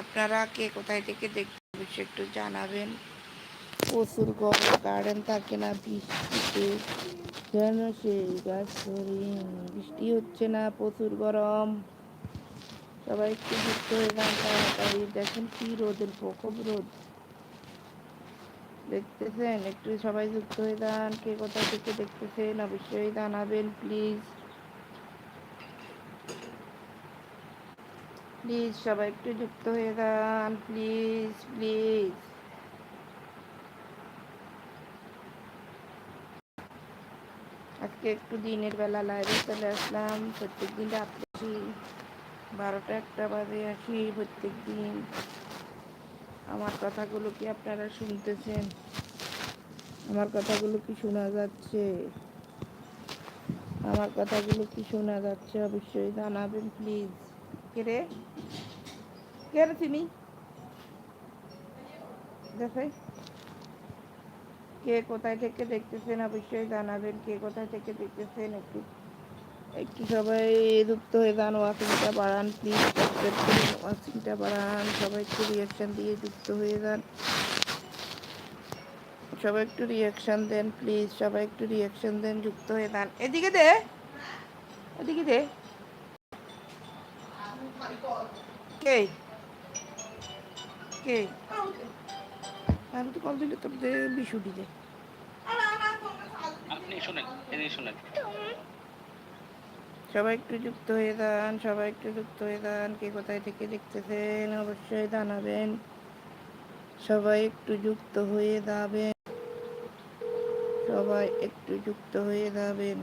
আপনারা কে কোথায় থেকে দেখতে অবশ্যই একটু জানাবেন। প্রচুর গরম গার্ডেন থাকে না, বৃষ্টিতে। যেন সেই গাছ বৃষ্টি হচ্ছে না, প্রচুর গরম। সবাই একটু যুক্ত হয়ে যান তাড়াতাড়ি। দেখেন কি রোদের প্রকোপ রোদ। দেখতেছেন? একটু সবাই যুক্ত হয়ে যান, কে কোথা থেকে দেখতেছেন? অবশ্যই জানাবেন প্লিজ প্লিজ সবাই একটু যুক্ত হয়ে যান প্লিজ প্লিজ। আজকে একটু দিনের বেলা লাইভে চলে আসলাম প্রত্যেক দিন রাত্রে আসি। বারোটা একটা বাজে আসি প্রত্যেক দিন আমার কথাগুলো কি আপনারা শুনতেছেন? আমার কথাগুলো কি শোনা যাচ্ছে? আমার কথাগুলো কি শোনা যাচ্ছে? অবশ্যই জানাবেন, প্লিজ। কে রে কে রে তুমি দেখাই কে কোথায় থেকে দেখতেছেন অবশ্যই জানাবেন কে কোথায় থেকে দেখতেছেন একটু একটু সবাই যুক্ত হয়ে যান ওয়াকিংটা বাড়ান প্লিজ ওয়াকিংটা বাড়ান সবাই একটু রিয়াকশান দিয়ে যুক্ত হয়ে যান সবাই একটু রিয়াকশান দেন প্লিজ সবাই একটু রিয়াকশান দেন যুক্ত হয়ে যান এদিকে দে এদিকে দে কে? কে? আমি তো কল দিলে তোর দে বিশুটি দে আপনি শুনেন এদিকে শুনেন। সবাই একটু যুক্ত হয়ে যান সবাই একটু যুক্ত হয়ে যান কে কোথায় থেকে দেখতেছেন? অবশ্যই জানাবেন। সবাই একটু যুক্ত হয়ে যাবেন। সবাই একটু যুক্ত হয়ে যাবেন।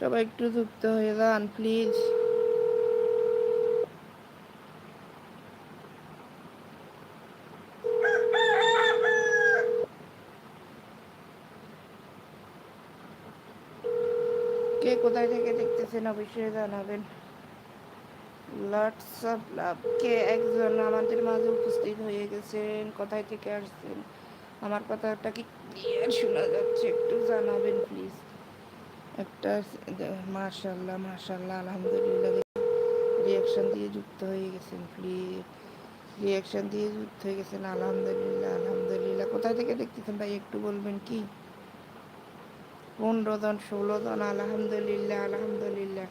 সবাই একটু যুক্ত হয়ে যান প্লিজ কে কোথায় থেকে দেখতেছেন অবশ্যই জানাবেন। লটস অফ লাভ কে একজন আমাদের মাঝে উপস্থিত হয়ে গেছেন, কোথায় থেকে আসছেন? আমার কথাটা কি ক্লিয়ার শোনা যাচ্ছে? একটু জানাবেন প্লিজ একটা মাশাল্লাহ মাশাল্লাহ, আলহামদুলিল্লাহ। রিয়াকশন দিয়ে যুক্ত হয়ে গেছেন প্লিজ রিয়াকশন দিয়ে যুক্ত হয়ে গেছেন, আলহামদুলিল্লাহ আলহামদুলিল্লাহ। কোথায় থেকে দেখতেছেন ভাই? একটু বলবেন কি? পনেরো জন, ষোলো জন, আলহামদুলিল্লাহ আলহামদুলিল্লাহ।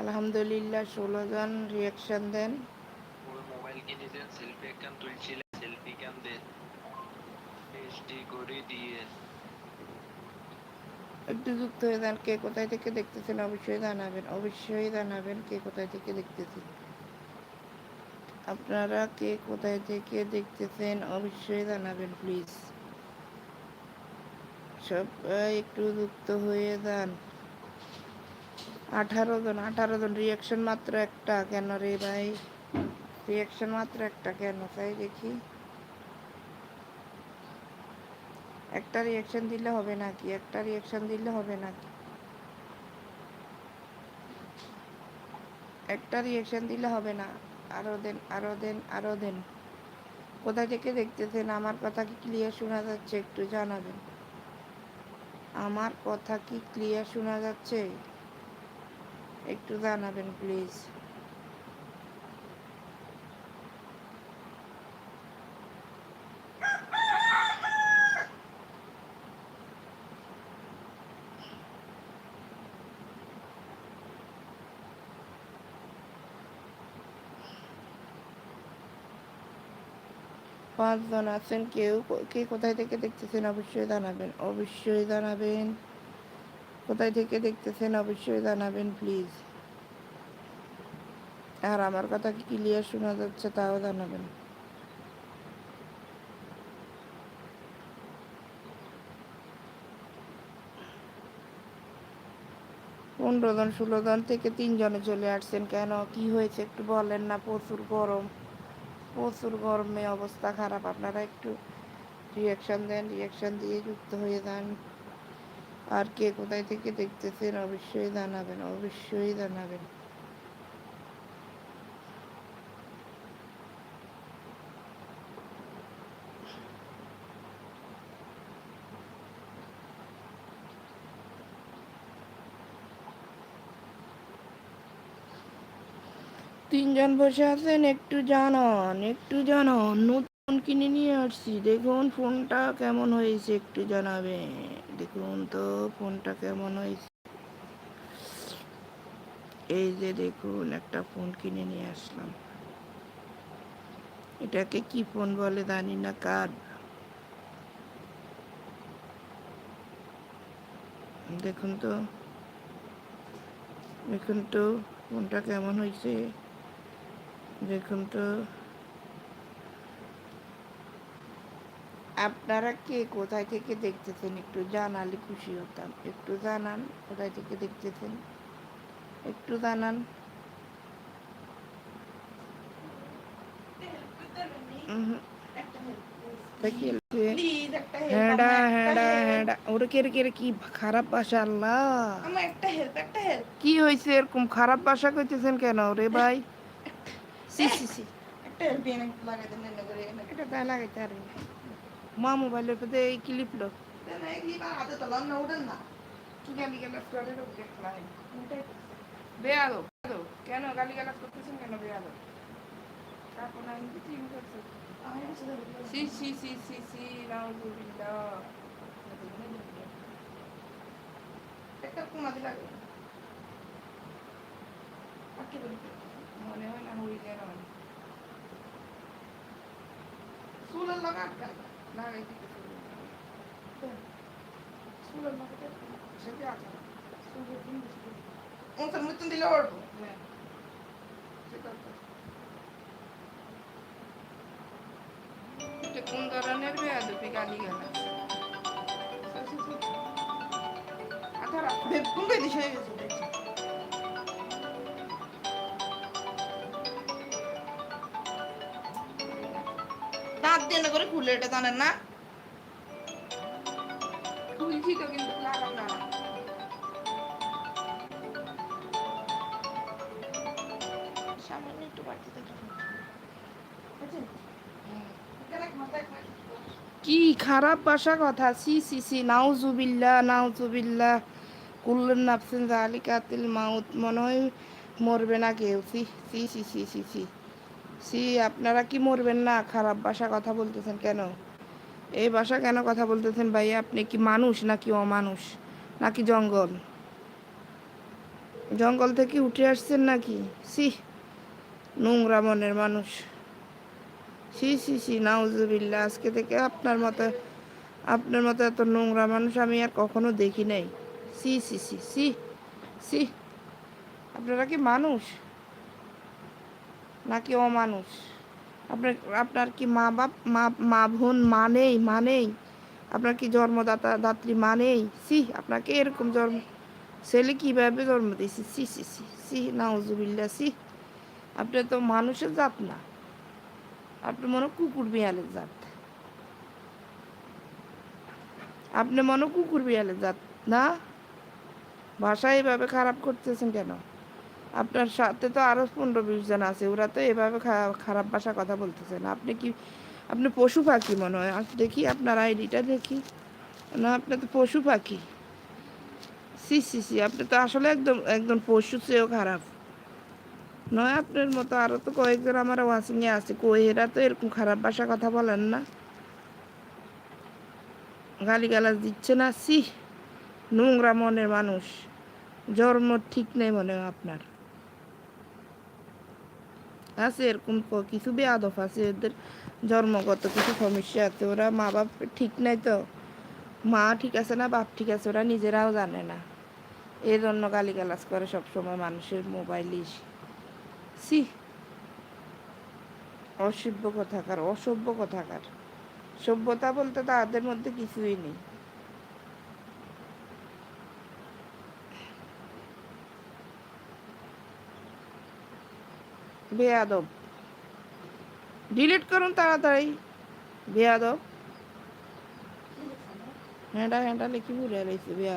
আলহামদুলিল্লাহ, ষোলো জন রিয়াকশন দেন। মোবাইল সেলফি তুলছিলেন সেলফি ক্যাম দেন এসডি করে দিয়ে যুক্ত হয়ে যান কে কোথায় থেকে দেখতেছেন? অবশ্যই জানাবেন অবশ্যই জানাবেন কে কোথায় থেকে দেখতেছেন। আপনারা কে কোথায় থেকে দেখতেছেন? অবশ্যই জানাবেন, প্লিজ। সবাই একটু যুক্ত হয়ে যান। আঠারো জন আঠারো জন রিয়াকশন মাত্র একটা। কেন রে ভাই? রিয়াকশন মাত্র একটা কেন? তাই দেখি। একটা রিয়াকশন দিলে হবে নাকি? একটা রিয়াকশন দিলে হবে নাকি? একটা রিয়াকশন দিলে হবে না। আরও দেন আরও দেন আরও দেন। কোথা থেকে দেখতেছেন? আমার কথা কি ক্লিয়ার শোনা যাচ্ছে? একটু জানাবেন। আমার কথা কি ক্লিয়ার শোনা যাচ্ছে? একটু জানাবেন প্লিজ পাঁচজন আছেন, কেউ কে কোথায় থেকে দেখতেছেন অবশ্যই জানাবেন অবশ্যই জানাবেন। কোথায় থেকে দেখতেছেন অবশ্যই জানাবেন প্লিজ আর আমার কথা কি ক্লিয়ার শোনা যাচ্ছে তাও জানাবেন। পনেরো জন, ষোলো জন থেকে তিনজনে চলে আসছেন, কেন? কি হয়েছে একটু বলেন না, প্রচুর গরম। প্রচুর গরমে অবস্থা খারাপ। আপনারা একটু রিয়াকশান দেন রিয়াকশান দিয়ে যুক্ত হয়ে যান। আর কে কোথায় থেকে দেখতেছেন অবশ্যই জানাবেন অবশ্যই জানাবেন। তিনজন বসে আছেন, একটু জানান একটু জানান। নতুন কিনে নিয়ে আসছি। দেখুন, ফোনটা কেমন হয়েছে একটু জানাবেন। দেখুন তো, ফোনটা কেমন হয়েছে। এই যে দেখুন, একটা ফোন কিনে নিয়ে আসলাম। এটাকে কি ফোন বলে জানি না, কার? দেখুন তো দেখুন তো, ফোনটা কেমন হয়েছে? দেখুন তো। আপনারা কে কোথায় থেকে দেখতেছেন? একটু জানালে খুশি হতাম। একটু জানান কোথায় থেকে দেখতেছেন? একটু জানান। উহুম। দেখি প্লিজ একটা হেল্প হ্যাঁ হ্যাঁ হ্যাঁ ওরে কে খারাপ ভাষা আল্লাহ। কি হয়েছে এরকম? খারাপ ভাষা কইতেছেন কেন? রে ভাই। এটা লাগাইতে পারবি মা মোবাইলের মধ্যে এই ক্লিপ কি লোক বেয়াদো কেন গালি গালাজ করতেছেন কেন চিন করছে আমি কিছু দেব সি সি সি সি সি নাউজুবিল্লাহ একটা কোনা দিলা আকি বলি মনে হয় না হই গেল সুলার লাগা আটকা লাগাই দিতেছে সুলার লাগা সেটা আছে সুযোগ দিন দিচ্ছে ওনসার দিলে ওড়বো হ্যাঁ সেটা কোন ধরনের বেয়াদবি গালি গালাজ আধারা বেগুন বেদিস হয়ে গেছে দাঁত দিয়ে না করে খুলে এটা জানেন না? খুলছি তো কিন্তু লাগাম না সামান্য একটু বাড়তি কি খারাপ ভাষা কথা। সি সি সি নাউজুবিল্লাহ নাউজুবিল্লাহ। কুল্লুন নাফসিন জালিকাতিল মাউত। মনে হয় মরবে না কেউ। সি সি সি সি সি সি। সি আপনারা কি মরবেন না? খারাপ ভাষা কথা বলতেছেন কেন? এই ভাষা কেন কথা বলতেছেন ভাই আপনি কি মানুষ নাকি অমানুষ? নাকি জঙ্গল? জঙ্গল থেকে উঠে আসছেন নাকি? সি নোংরা মনের মানুষ। সি সি সি নাউজুবিল্লা আজকে থেকে আপনার মতো আপনার মতো এত নোংরা মানুষ আমি আর কখনো দেখি নাই। সি সি সি সি সি আপনারা কি মানুষ? নাকি অমানুষ? আপনার আপনার কি মা বাপ, মা মা বোন মানেই মানেই আপনার কি জন্মদাতা, দাত্রী মানেই সি আপনাকে এরকম জন্ম, ছেলে কীভাবে জন্ম দিয়েছি? সি সি সি সি নাউজুবিল্লা সি আপনি তো মানুষের জাত না। আপনি মনে কুকুর বিড়ালের জাত। আপনি মনে কুকুর বিড়ালের জাত, না? ভাষা এভাবে খারাপ করতেছেন কেন? আপনার সাথে তো আরও পনেরো বিশ জন আছে, ওরা তো এভাবে খারাপ ভাষা কথা বলতেছেন আপনি কি আপনি পশু পাখি মনে হয়। দেখি আপনার আইডিটা দেখি। না, আপনি তো পশু পাখি। সি সি সি, আপনি তো আসলে একদম একদম পশু চেয়েও খারাপ। নয়, আপনার মতো আরও তো কয়েকজন আমার ওয়াচিং এ আছে। কই এরা তো এরকম খারাপ ভাষা কথা বলেন না। গালি গালাজ দিচ্ছে না। সি, নোংরা মনের মানুষ। জন্ম ঠিক নেই মনে হয় আপনার। আছে, এরকম কিছু বেয়াদব আছে, এদের জন্মগত কিছু সমস্যা আছে। ওরা মা বাপ ঠিক নাই তো? মা ঠিক আছে না বাপ ঠিক আছে, ওরা নিজেরাও জানে না। এই জন্য গালি গালাজ করে সবসময় মানুষের মোবাইলে সি অসভ্য কথাকার অসভ্য কথাকার। সভ্যতা বলতে তাদের মধ্যে কিছুই নেই। বেয়াদব। ডিলিট করুন তাড়াতাড়ি। বেয়াদব। হ্যাঁটা হ্যাঁটা লিখি ভুলে রয়েছে বেয়া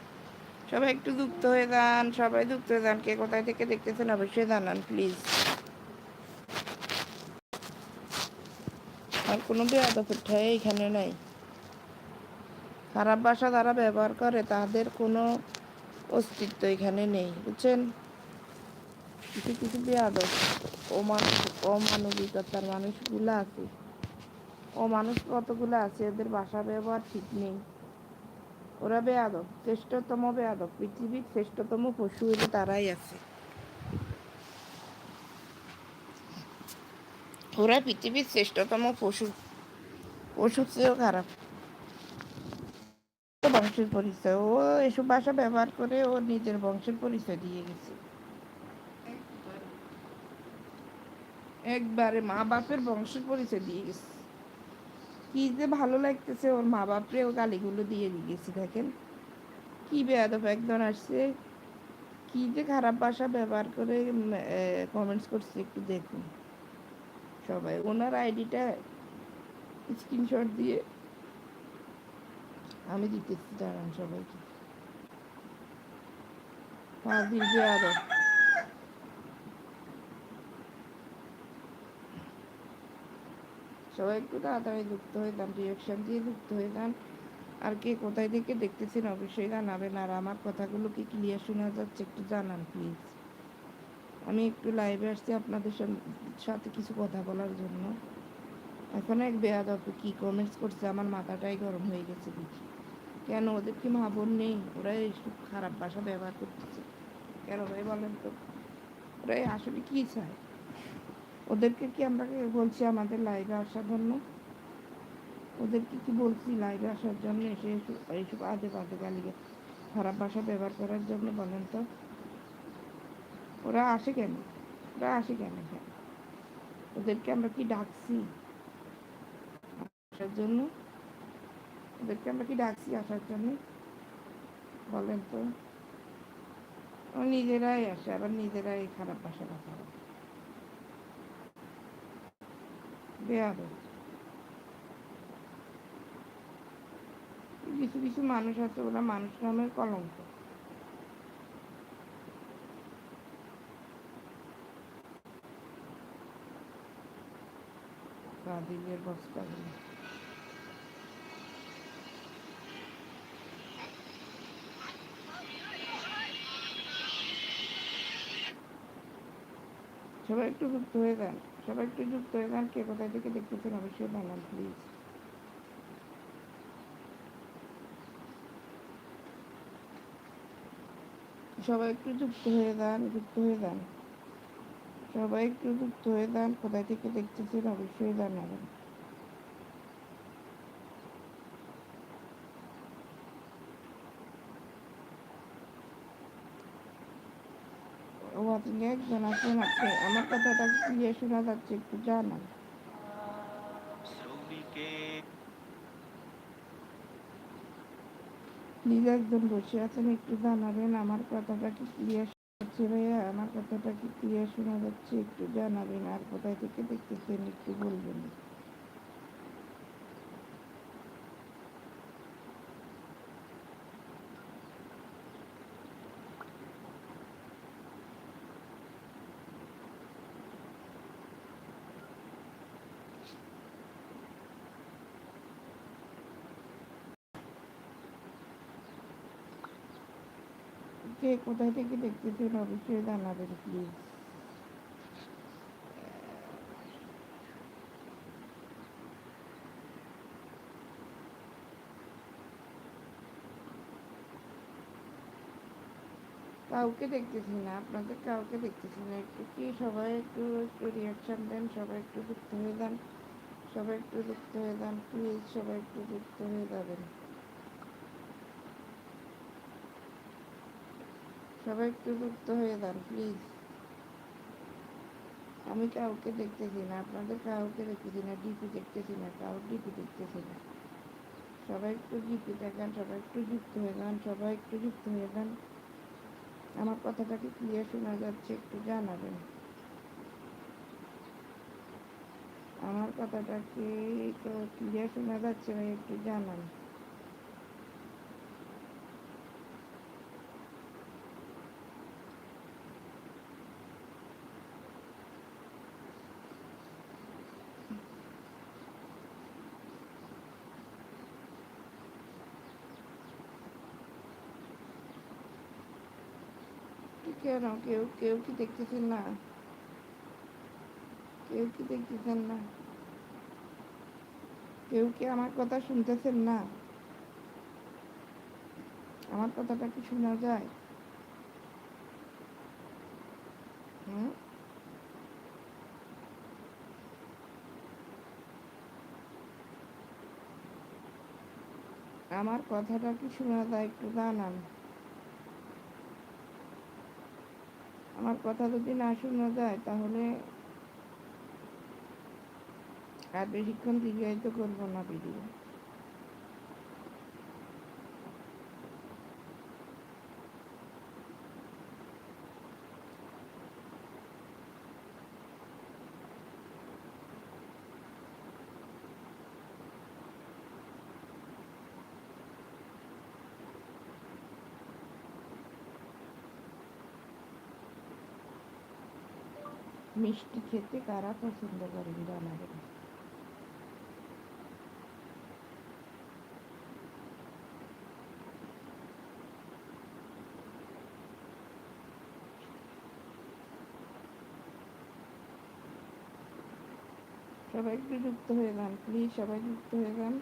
সবাই একটু যুক্ত হয়ে যান, সবাই যুক্ত হয়ে যান, কে কোথায় থেকে দেখতেছেন অবশ্যই জানান প্লিজ আর কোনো বেয়াদফের ঠাই এখানে নাই। খারাপ ভাষা যারা ব্যবহার করে, তাদের কোনো অস্তিত্ব এখানে নেই, বুঝছেন? কিছু কিছু বেয়াদব অমানবিকতার মানুষগুলো আছে। অমানুষ কতগুলো আছে ওদের ভাষা ব্যবহার ঠিক নেই। ওরা বেয়াদব, শ্রেষ্ঠতম বেয়াদব। পৃথিবীর শ্রেষ্ঠতম পশু হলে তারাই আছে। ওরা পৃথিবীর শ্রেষ্ঠতম পশু। পশুর চেয়েও খারাপ। বংশের পরিচয়। ও এসব ভাষা ব্যবহার করে ও নিজের বংশের পরিচয় দিয়ে গেছে। একবারে মা বাপের বংশের পরিচয় দিয়ে গেছে। কি যে ভালো লাগতেছে, ওর মা বাপরে ও গালিগুলো দিয়ে দিয়েছি, দেখেন। কি বেয়াদব একজন আসছে। কি যে খারাপ ভাষা ব্যবহার করে কমেন্টস করছে, একটু দেখুন। সবাই, ওনার আইডিটা স্ক্রিনশট দিয়ে আমি দিতেছি দাঁড়ান সবাইকে। ফাজিল বেয়াদব। সবাই একটু তাড়াতাড়ি যুক্ত যান রিয়াকশন দিয়ে যুক্ত যান। আর কে কোথায় থেকে দেখতেছেন অবশ্যই জানাবেন। আর আমার কথাগুলো কি ক্লিয়ার শোনা যাচ্ছে একটু জানান প্লিজ আমি একটু লাইভে আসছি আপনাদের সাথে কিছু কথা বলার জন্য। এখন এক বেয়াদব কি কমেন্টস করছে, আমার মাথাটাই গরম হয়ে গেছে দেখি। কেন, ওদের কি মা বোন নেই? ওরা এইসব খারাপ ভাষা ব্যবহার করতেছে। কেন ভাই বলেন তো? ওরা আসলে কি চায়? ওদেরকে কি আমরা বলছি আমাদের লাইভে আসার জন্য? ওদেরকে কি বলছি লাইভে আসার জন্য? এসে এইসব আজে বাজে গালি খারাপ ভাষা ব্যবহার করার জন্য বলেন তো। ওরা আসে কেন? ওরা আসে কেন এখানে? ওদেরকে আমরা কি ডাকছি? আসার জন্য? ওদেরকে আমরা কি ডাকছি আসার জন্য? বলেন তো। নিজেরাই আসে, আবার নিজেরাই খারাপ ভাষা কথা বলে বেয়াদব কিছু কিছু মানুষ আছে ওরা মানুষ নামের কলঙ্ক। সবাই একটু হয়ে যান। সবাই একটু যুক্ত হয়ে যান, কে কোথায় থেকে দেখতেছেন? অবশ্যই জানান প্লিজ সবাই একটু যুক্ত হয়ে যান, যুক্ত হয়ে যান। সবাই একটু যুক্ত হয়ে যান, কোথায় থেকে দেখতেছেন? অবশ্যই জানাবেন। আপনি একজন আছেন আপনি আমার কথাটা ক্লিয়ার শোনা যাচ্ছে একটু জানান। প্লিজ একজন বসে আছেন একটু জানাবেন আমার কথাটা কি ক্লিয়ার যাচ্ছে ভাইয়া? আমার কথাটা কি ক্লিয়ার শোনা যাচ্ছে একটু জানাবেন আর কোথায় থেকে দেখতেছেন একটু বলবেন কে কোথায় থেকে দেখতেছেন? অবশ্যই জানাবেন প্লিজ কাউকে দেখতেছি না, আপনাদের কাউকে দেখতেছি না। একটু কি সবাই একটু একটু রিয়াকশান দেন, সবাই একটু যুক্ত হয়ে যান, সবাই একটু যুক্ত হয়ে যান প্লিজ সবাই একটু যুক্ত হয়ে যাবেন। সবাই একটু যুক্ত হয়ে যান প্লিজ আমি কাউকে দেখতেছি না, আপনাদের কাউকে দেখতেছি না ডিপি দেখতেছি না কারোর ডিপি দেখতেছি না। সবাই একটু ডিপি দেখান, সবাই একটু যুক্ত হয়ে যান, সবাই একটু যুক্ত হয়ে যান। আমার কথাটা কি ক্লিয়ার শোনা যাচ্ছে একটু জানাবেন? আমার কথাটা কি তো ক্লিয়ার শোনা যাচ্ছে ভাই, একটু জানান। কেন? কেউ কেউ কি দেখতেছেন না? কেউ কি দেখতেছেন না? কেউ কি আমার কথা শুনতেছেন না? আমার কথাটা কি শোনা যায়? আমার কথাটা কি শোনা যায়? একটু জানান আমার কথা যদি না শোনা যায় তাহলে আর বেশিক্ষণ দীর্ঘায়িত করব না ভিডিও। মিষ্টি খেতে কারা পছন্দ করেন জানাবেন সবাই একটু যুক্ত হয়ে যান প্লিজ সবাই যুক্ত হয়ে যান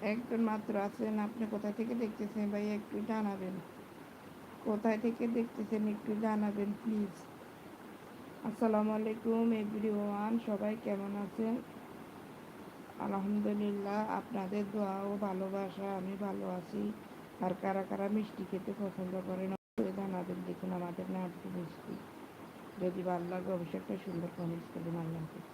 একজন মাত্র আছেন, আপনি কোথা থেকে দেখতেছেন? ভাই, একটু জানাবেন। কোথায় থেকে দেখতেছেন? একটু জানাবেন প্লিজ আসসালামু আলাইকুম এভরিওয়ান সবাই কেমন আছেন? আলহামদুলিল্লাহ, আপনাদের দোয়া ও ভালোবাসা, আমি ভালো আছি। আর কারা কারা মিষ্টি খেতে পছন্দ করেন জানাবেন। দেখুন, আমাদের নাটক মিষ্টি। যদি ভালো লাগে, অবশ্যই একটা সুন্দর কমেন্টস করবেন আল্লাহ হাফিজ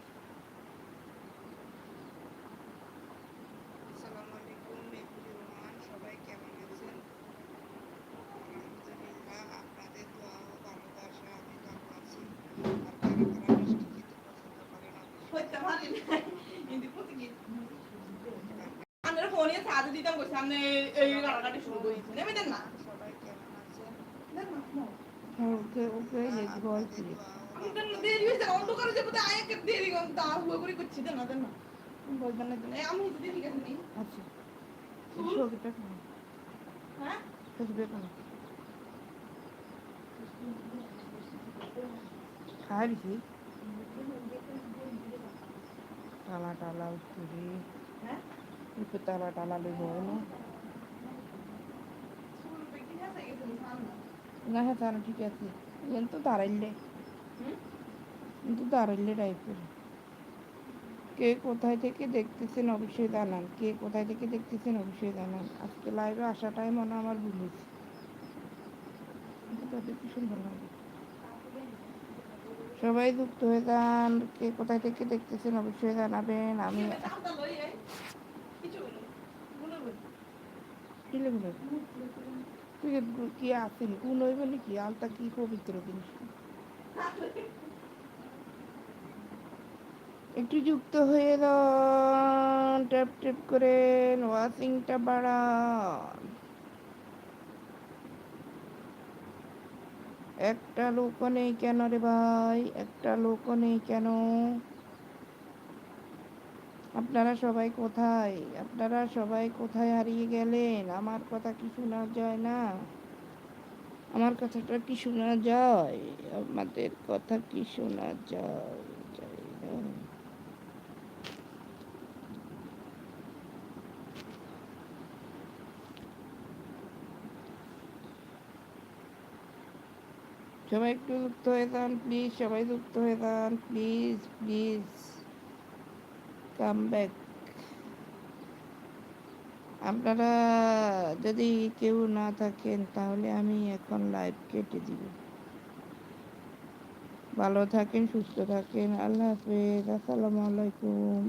আসসালামু আলাইকুম এভরিওয়ান সবাই কেমন আছেন আলহামদুলিল্লাহ আপনাদের দোয়া ও ভালোবাসা আমি ভালো আছি আর কারা কারা মিষ্টি খেতে পছন্দ করেন হইতে পারি নাই কিন্তু কোথায় কি আমরা ফোনে সাথে দিতাম কই সামনে এই কাটাকাটি শুরু করেছে নেমে দেন না সবাই কেমন আছেন দেন না নাও। হ্যাঁ ওকে ওকে লেট বল প্লিজ আমি দেন না দেরি হয়েছে অন্ধকারে যাব তো আয় একটা দেরি কম তা হুয়া করে করছি দেন না দেন না বলবেন না দেন না। এই আমি তো দেরি কেন নেই আচ্ছা ছবিটা কেন হ্যাঁ ছবিটা কেন খাই দিছি টালা টালা উঠি হ্যাঁ হ্যাঁ তারা ঠিক আছে দাঁড়াইলে হুম কিন্তু দাঁড়াইলে টাইপের কে কোথায় থেকে দেখতেছেন অবশ্যই জানান কে কোথায় থেকে দেখতেছেন অবশ্যই জানান আজকে লাইভে আসাটাই মনে আমার ভুল হয়েছে কি সুন্দর লাগে সবাই যুক্ত হয়ে যান কে কোথায় থেকে দেখতেছেন অবশ্যই জানাবেন আমি কি কি- কোন হইবে নাকি কি? পবিত্র জিনিস একটু যুক্ত হয়ে ট্যাপ ট্যাপ করে ওয়াশিংটা বাড়ান। একটা লোকও নেই কেন রে ভাই? একটা লোকও নেই কেন? আপনারা সবাই কোথায়? আপনারা সবাই কোথায় হারিয়ে গেলেন? আমার কথা কি শোনা যায় না? আমার কথাটা কি শোনা যায়? আমাদের কথা কি শোনা যায়। সবাই একটু যুক্ত হয়ে যান প্লিজ সবাই যুক্ত হয়ে যান প্লিজ প্লিজ কাম ব্যাক আপনারা যদি কেউ না থাকেন, তাহলে আমি এখন লাইভ কেটে দিব। ভালো থাকেন, সুস্থ থাকেন। আল্লাহ হাফেজ। আসসালামু আলাইকুম।